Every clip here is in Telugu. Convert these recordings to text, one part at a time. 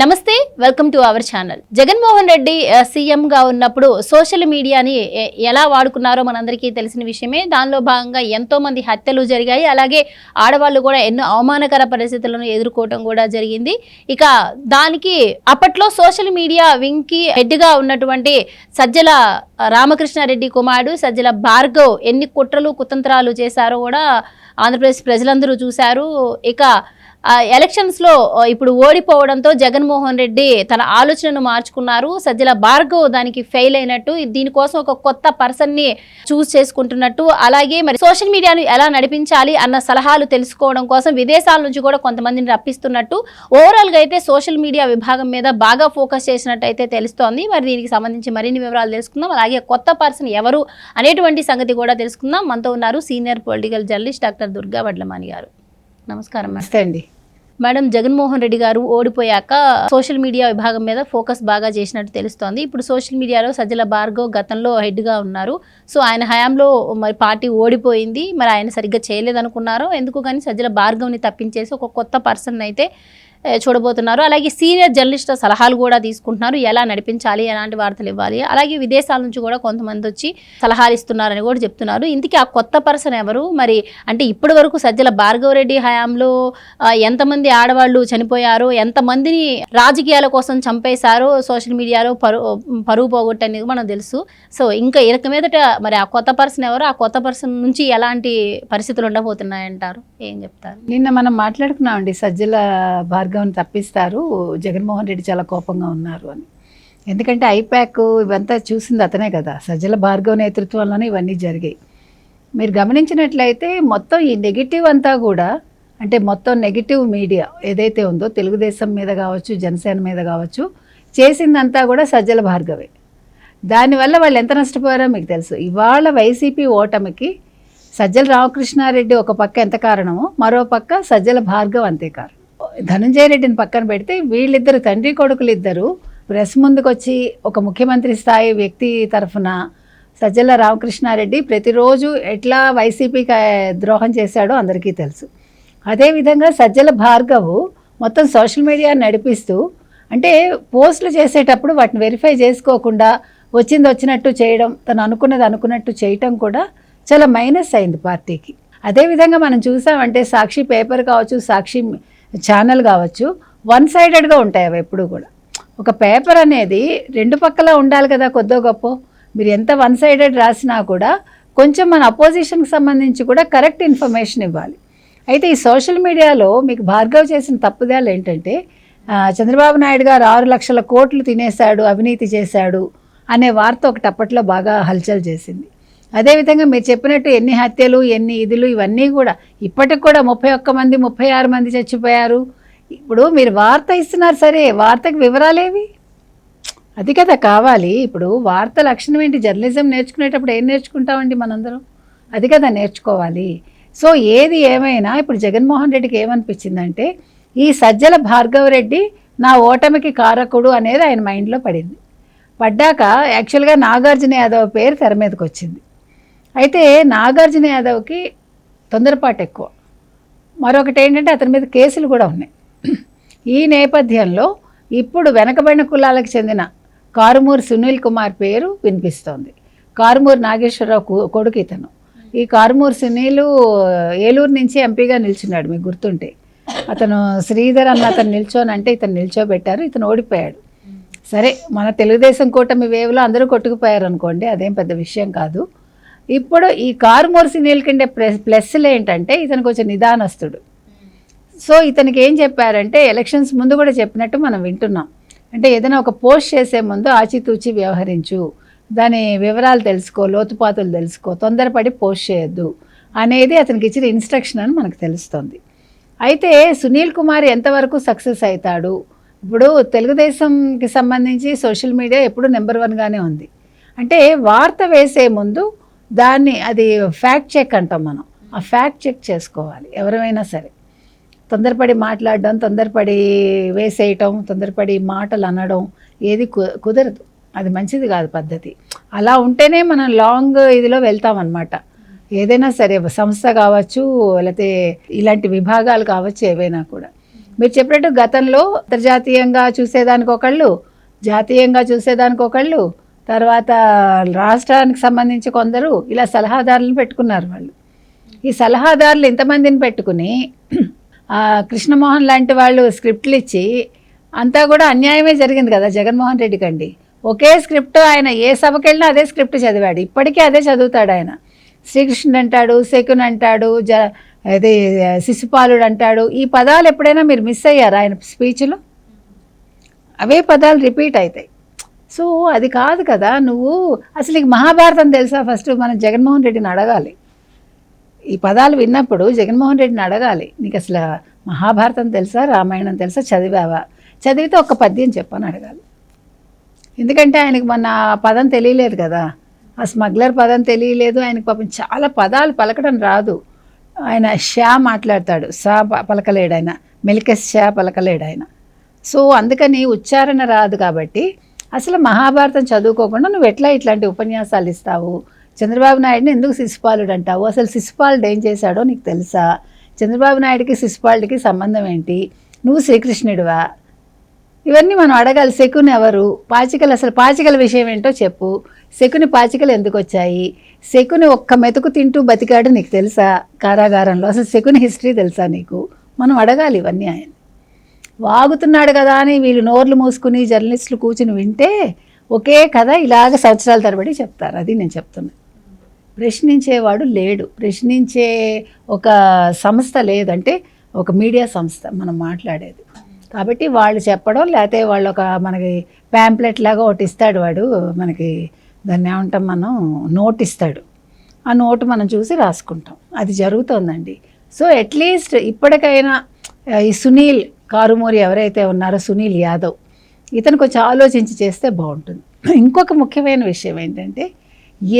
నమస్తే welcome to our channel. Jaganmohan Reddy సీఎంగా ఉన్నప్పుడు సోషల్ మీడియాని ఎలా వాడుకున్నారో మనందరికీ తెలిసిన విషయమే. దానిలో భాగంగా ఎంతో మంది హత్యలు జరిగాయి. అలాగే ఆడవాళ్ళు కూడా ఎన్నో అవమానకర పరిస్థితులను ఎదుర్కోవటం కూడా జరిగింది. ఇక దానికి అప్పట్లో సోషల్ మీడియా వింకి హెడ్గా ఉన్నటువంటి సజ్జల రామకృష్ణారెడ్డి కుమారుడు సజ్జల భార్గవ్ ఎన్ని కుట్రలు కుతంత్రాలు చేశారో కూడా ఆంధ్రప్రదేశ్ ప్రజలందరూ చూశారు. ఇక ఎలక్షన్స్లో ఎలక్షన్స్లో ఇప్పుడు ఓడిపోవడంతో జగన్మోహన్ రెడ్డి తన ఆలోచనను మార్చుకున్నారు. సజ్జల భార్గవ్ దానికి ఫెయిల్ అయినట్టు దీనికోసం ఒక కొత్త పర్సన్ని చూస్ చేసుకుంటున్నట్టు. అలాగే మరి సోషల్ మీడియాను ఎలా నడిపించాలి అన్న సలహాలు తెలుసుకోవడం కోసం విదేశాల నుంచి కూడా కొంతమందిని రప్పిస్తున్నట్టు. ఓవరాల్గా అయితే సోషల్ మీడియా విభాగం మీద బాగా ఫోకస్ చేసినట్టు అయితే తెలుస్తోంది. మరి దీనికి సంబంధించి మరిన్ని వివరాలు తెలుసుకుందాం. అలాగే కొత్త పర్సన్ ఎవరు అనేటువంటి సంగతి కూడా తెలుసుకుందాం. మనతో ఉన్నారు senior political journalist doctor Durga Vadlamani గారు. నమస్కారం నమస్తే అండి. మేడం జగన్మోహన్ రెడ్డి గారు ఓడిపోయాక సోషల్ మీడియా విభాగం మీద ఫోకస్ బాగా చేసినట్టు తెలుస్తోంది. ఇప్పుడు సోషల్ మీడియాలో సజ్జల భార్గవ్ గతంలో హెడ్గా ఉన్నారు. సో ఆయన హయాంలో మరి పార్టీ ఓడిపోయింది. మరి ఆయన సరిగ్గా చేయలేదనుకున్నారో ఎందుకు కానీ సజ్జల భార్గవ్ని తప్పించేసి ఒక కొత్త పర్సన్ అయితే చూడబోతున్నారు. అలాగే సీనియర్ జర్నలిస్టుల సలహాలు కూడా తీసుకుంటున్నారు. ఎలా నడిపించాలి ఎలాంటి వార్తలు ఇవ్వాలి అలాగే విదేశాల నుంచి కూడా కొంతమంది వచ్చి సలహాలు ఇస్తున్నారని కూడా చెప్తున్నారు. ఇందుకే ఆ కొత్త పర్సన్ ఎవరు? మరి అంటే ఇప్పటి వరకు సజ్జల భార్గవ రెడ్డి హయాంలో ఎంతమంది ఆడవాళ్ళు చనిపోయారు ఎంతమందిని రాజకీయాల కోసం చంపేశారో సోషల్ మీడియాలో పరు పరువు పోగొట్టనేది మనకు తెలుసు. సో ఇంకా ఇక మీదట మరి ఆ కొత్త పర్సన్ ఎవరు? ఆ కొత్త పర్సన్ నుంచి ఎలాంటి పరిస్థితులు ఉండబోతున్నాయంటారు? ఏం చెప్తారు? నిన్న మనం మాట్లాడుకున్నామండి సజ్జల మార్గం తప్పిస్తారు. జగన్మోహన్ రెడ్డి చాలా కోపంగా ఉన్నారు అని. ఎందుకంటే ఐప్యాక్ ఇవంతా చూసింది అతనే కదా. సజ్జల భార్గవ నేతృత్వంలోనే ఇవన్నీ జరిగాయి. మీరు గమనించినట్లయితే మొత్తం ఈ నెగిటివ్ అంతా కూడా అంటే మొత్తం నెగిటివ్ మీడియా ఏదైతే ఉందో తెలుగుదేశం మీద కావచ్చు జనసేన మీద కావచ్చు చేసిందంతా కూడా సజ్జల భార్గవే. దానివల్ల వాళ్ళు ఎంత నష్టపోయారో మీకు తెలుసు. ఇవాళ వైసీపీ ఓటమికి సజ్జల రామకృష్ణారెడ్డి ఒక పక్క ఎంత కారణమో మరో పక్క సజ్జల భార్గవ్ అంతే కారణం. ధనంజయ రెడ్డిని పక్కన పెడితే వీళ్ళిద్దరు తండ్రి కొడుకులు ఇద్దరు ప్రెస్ ముందుకు వచ్చి ఒక ముఖ్యమంత్రి స్థాయి వ్యక్తి తరఫున సజ్జల రామకృష్ణారెడ్డి ప్రతిరోజు ఎట్లా వైసీపీకి ద్రోహం చేశాడో అందరికీ తెలుసు. అదేవిధంగా సజ్జల భార్గవ్ మొత్తం సోషల్ మీడియా నడిపిస్తూ అంటే పోస్టులు చేసేటప్పుడు వాటిని వెరిఫై చేసుకోకుండా వచ్చింది వచ్చినట్టు చేయడం తను అనుకున్నది అనుకున్నట్టు చేయటం కూడా చాలా మైనస్ అయింది పార్టీకి. అదేవిధంగా మనం చూసామంటే సాక్షి పేపర్ కావచ్చు సాక్షి ఛానల్ కావచ్చు వన్ సైడెడ్గా ఉంటాయి అవి ఎప్పుడు కూడా. ఒక పేపర్ అనేది రెండు పక్కల ఉండాలి కదా కొద్దో గొప్ప. మీరు ఎంత వన్ సైడెడ్ రాసినా కూడా కొంచెం మన అపోజిషన్కి సంబంధించి కూడా కరెక్ట్ ఇన్ఫర్మేషన్ ఇవ్వాలి. అయితే ఈ సోషల్ మీడియాలో మీకు భార్గవ్ చేసిన తప్పుదాలు ఏంటంటే చంద్రబాబు నాయుడు గారు ఆరు లక్షల కోట్లు తినేశాడు అవినీతి చేశాడు అనే వార్త ఒకటి అప్పట్లో బాగా హల్చల్ చేసింది. అదేవిధంగా మీరు చెప్పినట్టు ఎన్ని హత్యలు ఎన్ని ఇదులు ఇవన్నీ కూడా ఇప్పటికి కూడా ముప్పై ఒక్క మంది ముప్పై ఆరు మంది చచ్చిపోయారు. ఇప్పుడు మీరు వార్త ఇస్తున్నారు సరే వార్తకు వివరాలేవి? అది కదా కావాలి. ఇప్పుడు వార్త లక్షణం ఏంటి? జర్నలిజం నేర్చుకునేటప్పుడు ఏం నేర్చుకుంటామండి మనందరం? అది కదా నేర్చుకోవాలి. సో ఏది ఏమైనా ఇప్పుడు జగన్మోహన్ రెడ్డికి ఏమనిపించిందంటే ఈ సజ్జల భార్గవ రెడ్డి నా ఓటమికి కారకుడు అనేది ఆయన మైండ్లో పడింది. పడ్డాక యాక్చువల్గా నాగార్జున యాదవ్ పేరు తెర మీదకి వచ్చింది అయితే నాగార్జున యాదవ్కి తొందరపాటు ఎక్కువ. మరొకటి ఏంటంటే అతని మీద కేసులు కూడా ఉన్నాయి. ఈ నేపథ్యంలో ఇప్పుడు వెనకబడిన కులాలకు చెందిన కారుమూరు సునీల్ కుమార్ పేరు వినిపిస్తోంది. కారుమూరు నాగేశ్వరరావు కొడుకు ఇతను. ఈ కారుమూరు సునీలు ఏలూరు నుంచి ఎంపీగా నిల్చున్నాడు మీకు గుర్తుంటే. అతను శ్రీధర్ అన్న అతను నిల్చోనంటే ఇతను నిల్చోబెట్టారు ఇతను ఓడిపోయాడు. సరే మన తెలుగుదేశం కూటమి వేవ్లో అందరూ కొట్టుకుపోయారు అనుకోండి అదేం పెద్ద విషయం కాదు. ఇప్పుడు ఈ కారుమూరు సునీల్ కింద ప్లస్ ప్లస్లు ఏంటంటే ఇతను కొంచెం నిదానస్తుడు. సో ఇతనికి ఏం చెప్పారంటే ఎలక్షన్స్ ముందు కూడా చెప్పినట్టు మనం వింటున్నాం. అంటే ఏదైనా ఒక పోస్ట్ చేసే ముందు ఆచితూచి వ్యవహరించు. దాని వివరాలు తెలుసుకో లోతుపాతులు తెలుసుకో తొందరపడి పోస్ట్ చేయొద్దు అనేది అతనికి ఇచ్చిన ఇన్స్ట్రక్షన్ అని మనకు తెలుస్తుంది. అయితే సునీల్ కుమార్ ఎంతవరకు సక్సెస్ అవుతాడు? ఇప్పుడు తెలుగుదేశంకి సంబంధించి సోషల్ మీడియా ఎప్పుడు నెంబర్ వన్గానే ఉంది. అంటే వార్త వేసే ముందు దాన్ని అది ఫ్యాక్ట్ చెక్ అంటాం మనం. ఆ ఫ్యాక్ట్ చెక్ చేసుకోవాలి ఎవరైనా సరే. తొందరపడి మాట్లాడడం తొందరపడి వేసేయటం తొందరపడి మాటలు అనడం ఏది కు- కుదరదు. అది మంచిది కాదు పద్ధతి. అలా ఉంటేనే మనం లాంగ్ ఇదిలో వెళ్తామన్నమాట. ఏదైనా సరే సంస్థ కావచ్చు లేకపోతే ఇలాంటి విభాగాలు కావచ్చు ఏవైనా కూడా. మీరు చెప్పినట్టు గతంలో అంతర్జాతీయంగా చూసేదానికి ఒకళ్ళు జాతీయంగా చూసేదానికి ఒకళ్ళు తర్వాత రాష్ట్రానికి సంబంధించి కొందరు ఇలా సలహాదారులను పెట్టుకున్నారు వాళ్ళు. ఈ సలహాదారులు ఇంతమందిని పెట్టుకుని కృష్ణమోహన్ లాంటి వాళ్ళు స్క్రిప్ట్లు ఇచ్చి అంతా కూడా అన్యాయమే జరిగింది కదా జగన్మోహన్ రెడ్డి కండి. ఒకే స్క్రిప్ట్ ఆయన ఏ సభకి వెళ్ళినా అదే స్క్రిప్ట్ చదివాడు. ఇప్పటికీ అదే చదువుతాడు ఆయన. శ్రీకృష్ణుడు అంటాడు శకున్ అంటాడు జ అది శిశుపాలుడు అంటాడు. ఈ పదాలు ఎప్పుడైనా మీరు మిస్ అయ్యారా ఆయన స్పీచ్లో? అవే పదాలు రిపీట్ అవుతాయి సో అది కాదు కదా నువ్వు అసలు నీకు మహాభారతం తెలుసా ఫస్ట్? మనం జగన్మోహన్ రెడ్డిని అడగాలి. ఈ పదాలు విన్నప్పుడు జగన్మోహన్ రెడ్డిని అడగాలి. నీకు అసలు మహాభారతం తెలుసా రామాయణం తెలుసా చదివావా? చదివితే ఒక్క పద్యం చెప్పని అడగాలి. ఎందుకంటే ఆయనకు మన పదం తెలియలేదు కదా. ఆ స్మగ్లర్ పదం తెలియలేదు ఆయనకు పాపం చాలా పదాలు పలకడం రాదు. ఆయన షా మాట్లాడతాడు సా ప- పలకలేడు ఆయన. మెలికస్ షా పలకలేడు ఆయన. సో అందుకని ఉచ్చారణ రాదు కాబట్టి అసలు మహాభారతం చదువుకోకుండా నువ్వు ఎట్లా ఇట్లాంటి ఉపన్యాసాలు ఇస్తావు? చంద్రబాబు నాయుడిని ఎందుకు శిశుపాలుడు అంటావు? అసలు శిశుపాలుడు ఏం చేశాడో నీకు తెలుసా? చంద్రబాబు నాయుడికి శిశుపాలుడికి సంబంధం ఏంటి? నువ్వు శ్రీకృష్ణుడివా? ఇవన్నీ మనం అడగాలి. శకుని ఎవరు? పాచికలు అసలు పాచికల విషయం ఏంటో చెప్పు. శకుని పాచికలు ఎందుకు వచ్చాయి? శకుని ఒక్క మెతుకు తింటూ బతికాడు నీకు తెలుసా కారాగారంలో? అసలు శకుని హిస్టరీ తెలుసా నీకు? మనం అడగాలి ఇవన్నీ ఆయన. వాగుతున్నాడు కదా అని వీళ్ళు నోర్లు మూసుకుని జర్నలిస్టులు కూర్చుని వింటే ఒకే కథ ఇలాగ సంవత్సరాల తరబడి చెప్తారు. అది నేను చెప్తున్నా. ప్రశ్నించేవాడు లేడు. ప్రశ్నించే ఒక సంస్థ లేదంటే ఒక మీడియా సంస్థ మనం మాట్లాడేది. కాబట్టి వాళ్ళు చెప్పడం లేకపోతే వాళ్ళు ఒక మనకి ప్యాంప్లెట్ లాగా ఒకటి ఇస్తాడు వాడు. మనకి దాన్ని ఏమంటాం మనం? నోట్ ఇస్తాడు. ఆ నోటు మనం చూసి రాసుకుంటాం. అది జరుగుతోందండి. సో అట్లీస్ట్ ఇప్పటికైనా ఈ సునీల్ కారుమూరి ఎవరైతే ఉన్నారో సునీల్ యాదవ్ ఇతను కొంచెం ఆలోచించి చేస్తే బాగుంటుంది. ఇంకొక ముఖ్యమైన విషయం ఏంటంటే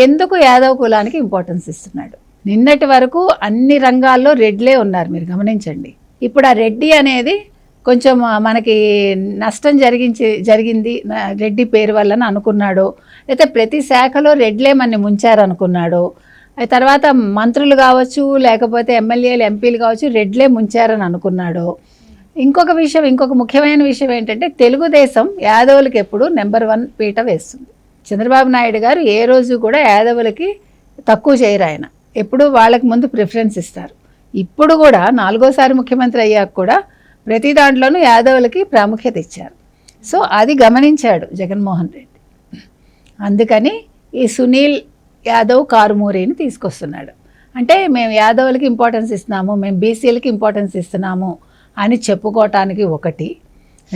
ఎందుకు యాదవ్ కులానికి ఇంపార్టెన్స్ ఇస్తున్నాడు? నిన్నటి వరకు అన్ని రంగాల్లో రెడ్లే ఉన్నారు మీరు గమనించండి. ఇప్పుడు ఆ రెడ్డి అనేది కొంచెం మనకి నష్టం జరిగించి జరిగింది రెడ్డి పేరు వల్ల అనుకున్నాడు అయితే ప్రతి శాఖలో రెడ్లే మన ముంచారనుకున్నాడు తర్వాత మంత్రులు కావచ్చు లేకపోతే ఎమ్మెల్యేలు ఎంపీలు కావచ్చు రెడ్లే ముంచారని అనుకున్నాడు ఇంకొక విషయం ఇంకొక ముఖ్యమైన విషయం ఏంటంటే తెలుగుదేశం యాదవులకి ఎప్పుడు నెంబర్ వన్ పీట వేస్తుంది. చంద్రబాబు నాయుడు గారు ఏ రోజు కూడా యాదవులకి తక్కువ చేయరు ఆయన. ఎప్పుడు వాళ్ళకి ముందు ప్రిఫరెన్స్ ఇస్తారు. ఇప్పుడు కూడా నాలుగోసారి ముఖ్యమంత్రి అయ్యాక కూడా ప్రతి దాంట్లోనూ యాదవులకి ప్రాముఖ్యత ఇచ్చారు. సో అది గమనించాడు జగన్మోహన్ రెడ్డి. అందుకని ఈ సునీల్ యాదవ్ కారుమూరిని తీసుకొస్తున్నాడు. అంటే మేము యాదవులకి ఇంపార్టెన్స్ ఇస్తున్నాము మేము బీసీలకి ఇంపార్టెన్స్ ఇస్తున్నాము అని చెప్పుకోవటానికి ఒకటి.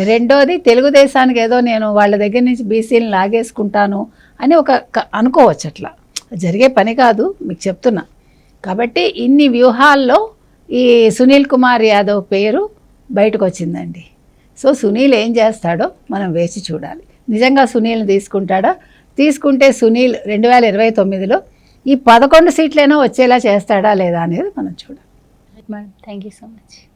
రెండోది తెలుగుదేశానికి ఏదో నేను వాళ్ళ దగ్గర నుంచి బీసీని లాగేసుకుంటాను అని ఒక క- అనుకోవచ్చు అట్లా. జరిగే పని కాదు మీకు చెప్తున్నా. కాబట్టి ఇన్ని వ్యూహాల్లో ఈ సునీల్ కుమార్ యాదవ్ పేరు బయటకు వచ్చిందండి సో సునీల్ ఏం చేస్తాడో మనం వేచి చూడాలి. నిజంగా సునీల్ని తీసుకుంటాడా? తీసుకుంటే సునీల్ రెండు వేల ఇరవై తొమ్మిదిలో ఈ పదకొండు సీట్లైనా వచ్చేలా చేస్తాడా లేదా అనేది మనం చూడాలి. Madam thank you so much